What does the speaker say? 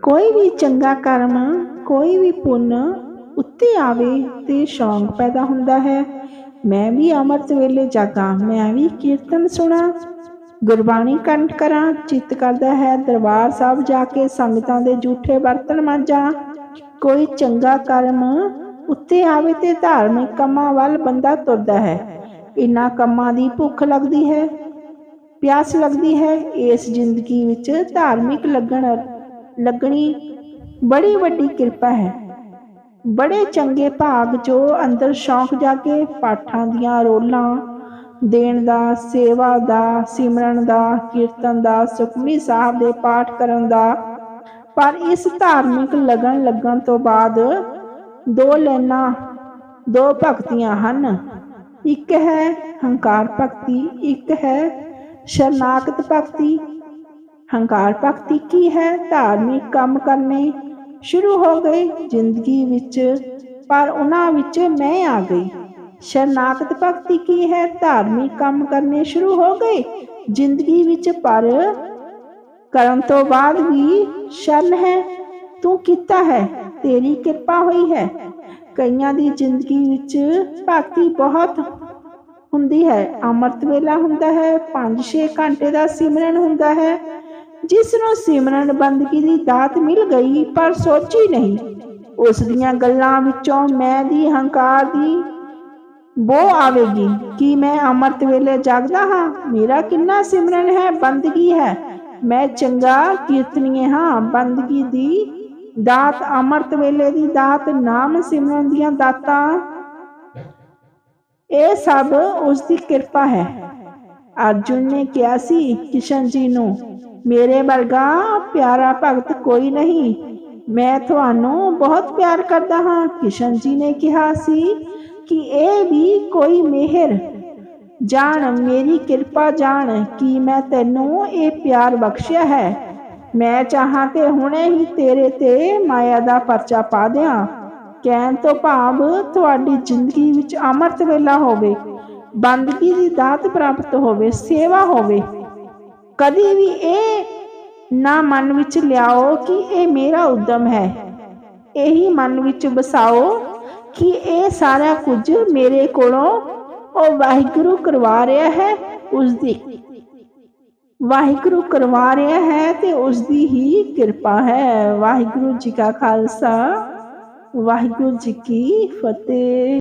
ਕੋਈ ਵੀ ਚੰਗਾ ਕਰਮ, ਕੋਈ ਵੀ ਪੁੰਨ ਉੱਤੇ ਆਵੇ ਤੇ ਸ਼ੌਂਕ ਪੈਦਾ ਹੁੰਦਾ ਹੈ। ਮੈਂ ਵੀ ਅੰਮ੍ਰਿਤ ਵੇਲੇ ਜਾਗਾ, ਮੈਂ ਵੀ ਕੀਰਤਨ ਸੁਣਾ, ਗੁਰਬਾਣੀ ਕੰਠ ਕਰਾਂ, ਚਿੱਤ ਕਰਦਾ ਹੈ ਦਰਬਾਰ ਸਾਹਿਬ ਜਾ ਕੇ ਸੰਗਤਾਂ ਦੇ ਝੂਠੇ ਬਰਤਨ ਮਾਂਜਾਂ। ਕੋਈ ਚੰਗਾ ਕਰਮ ਉੱਤੇ ਆਵੇ ਤੇ ਧਾਰਮਿਕ ਕੰਮਾਂ ਵੱਲ ਬੰਦਾ ਤੁਰਦਾ ਹੈ। ਇਨ੍ਹਾਂ ਕੰਮਾਂ ਦੀ ਭੁੱਖ ਲੱਗਦੀ ਹੈ, ਪਿਆਸ ਲੱਗਦੀ ਹੈ, ਇਸ ਜ਼ਿੰਦਗੀ ਵਿੱਚ ਧਾਰਮਿਕ ਲੱਗਣ ਲੱਗਣੀ ਬੜੀ ਵੱਡੀ ਕਿਰਪਾ ਹੈ। ਬੜੇ ਚੰਗੇ ਭਾਗ ਜੋ ਅੰਦਰ ਸ਼ੌਂਕ ਜਾਗੇ ਪਾਠਾਂ ਦੀਆਂ ਰੋਲਾਂ ਦੇਣ ਦਾ, ਸੇਵਾ ਦਾ, ਸਿਮਰਨ ਦਾ, ਕੀਰਤਨ ਦਾ, ਸੁਖਮਨੀ ਸਾਹਿਬ ਦੇ ਪਾਠ ਕਰਨ ਦਾ। ਪਰ ਇਸ ਧਾਰਮਿਕ ਲਗਨ ਲੱਗਣ ਤੋਂ ਬਾਅਦ ਦੋ ਲੈਣਾ ਦੋ ਭਗਤੀਆਂ ਹਨ। ਇੱਕ ਹੈ ਹੰਕਾਰ ਭਗਤੀ, ਇੱਕ ਹੈ ਸ਼ਰਨਾਗਤ ਭਗਤੀ ਹੰਕਾਰ ਭਗਤੀ ਕੀ ਹੈ? ਧਾਰਮਿਕ ਕੰਮ ਕਰਨੇ ਸ਼ੁਰੂ ਹੋ ਗਏ ਜ਼ਿੰਦਗੀ ਵਿੱਚ, ਪਰ ਉਹਨਾਂ ਵਿੱਚ ਮੈਂ ਆ ਗਈ। ਸ਼ਰਨਾਗਤ ਭਗਤੀ ਕੀ ਹੈ? ਧਾਰਮਿਕ ਕੰਮ ਕਰਨੇ ਸ਼ੁਰੂ ਹੋ ਗਏ ਜ਼ਿੰਦਗੀ ਵਿੱਚ, ਪਰ ਕਰਨ ਤੋਂ ਬਾਅਦ ਵੀ ਸ਼ਰਨ ਹੈ, ਤੂੰ ਕੀਤਾ ਹੈ, ਤੇਰੀ ਕਿਰਪਾ ਹੋਈ ਹੈ। ਕਈਆਂ ਦੀ ਜ਼ਿੰਦਗੀ ਵਿੱਚ ਭਗਤੀ ਬਹੁਤ ਹੁੰਦੀ ਹੈ। ਅੰਮ੍ਰਿਤ ਵੇਲਾ ਹੁੰਦਾ ਹੈ 5-6 ਘੰਟੇ ਦਾ ਸਿਮਰਨ ਹੁੰਦਾ ਹੈ। ਜਿਸ ਨੂੰ ਸਿਮਰਨ ਬੰਦਗੀ ਦੀ ਦਾਤ ਮਿਲ ਗਈ, ਪਰ ਸੋਚੀ ਨਹੀਂ। ਉਸ ਦੀਆਂ ਗੱਲਾਂ ਵਿੱਚੋਂ ਮੈਂ ਦੀ ਹੰਕਾਰ ਦੀ ਬੋ ਆਵੇਗੀ ਕਿ ਮੈਂ ਅੰਮ੍ਰਿਤ ਵੇਲੇ ਜਾਗਦਾ ਹਾਂ। ਮੇਰਾ ਕਿੰਨਾ ਸਿਮਰਨ ਹੈ, ਬੰਦਗੀ ਹੈ। ਮੈਂ ਚੰਗਾ ਕੀਰਤਨੀਏ ਹਾਂ। ਬੰਦਗੀ ਦੀ ਦਾਤ, ਅੰਮ੍ਰਿਤ ਵੇਲੇ ਦੀ ਦਾਤ, ਨਾਮ ਸਿਮਰਨ ਦੀਆਂ ਦਾਤਾਂ, ਇਹ ਸਭ ਉਸ ਦੀ ਕਿਰਪਾ ਹੈ। ਅਰਜੁਨ ਨੇ ਕਿਹਾ ਸੀ, ਕਿਸ਼ਨ ਜੀ ਨੂੰ ਮੇਰੇ ਵਰਗਾ ਪਿਆਰਾ ਭਗਤ ਕੋਈ ਨਹੀਂ। ਮੈਂ ਤੁਹਾਨੂੰ ਬਹੁਤ ਪਿਆਰ ਕਰਦਾ ਹਾਂ। ਕਿਸ਼ਨ ਜੀ ਨੇ ਕਿਹਾ ਸੀ ਕਿ ਇਹ ਵੀ ਕੋਈ ਮਿਹਰ। ਜਾਣ, ਮੇਰੀ ਕਿਰਪਾ ਜਾਣ ਕਿ ਮੈਂ ਤੈਨੂੰ ਇਹ ਪਿਆਰ ਬਖਸ਼ਿਆ ਹੈ। ਮੈਂ ਚਾਹਾਂ ਤੇ ਹੁਣੇ ਹੀ ਤੇਰੇ ਤੇ ਮਾਇਆ ਦਾ ਪਰਚਾ ਪਾ ਦਿਆਂ। ਕਹਿਣ ਤੋਂ ਭਾਵ ਤੁਹਾਡੀ ਜ਼ਿੰਦਗੀ ਵਿੱਚ ਅੰਮ੍ਰਿਤ ਵੇਲਾ ਹੋਵੇ, ਬੰਦਗੀ ਦੀ ਦਾਤ ਪ੍ਰਾਪਤ ਹੋਵੇ, ਸੇਵਾ ਹੋਵੇ। ਕਦੀ ਵੀ ਇਹ ਨਾ ਮਨ ਵਿੱਚ ਲਿਆਓ ਕਿ ਇਹ ਮੇਰਾ ਉਦਮ ਹੈ। ਇਹੀ ਮਨ ਵਿੱਚ ਵਸਾਓ ਕਿ ਇਹ ਸਾਰਾ ਕੁਝ ਮੇਰੇ ਕੋਲੋਂ ਉਹ ਵਾਹਿਗੁਰੂ ਕਰਵਾ ਰਿਹਾ ਹੈ ਉਸ ਦੀ ਵਾਹਿਗੁਰੂ ਕਰਵਾ ਰਿਹਾ ਹੈ ਤੇ ਉਸ ਦੀ ਹੀ ਕਿਰਪਾ ਹੈ। ਵਾਹਿਗੁਰੂ ਜੀ ਕਾ ਖਾਲਸਾ, ਵਾਹਿਗੁਰੂ ਜੀ ਕੀ ਫਤਿਹ।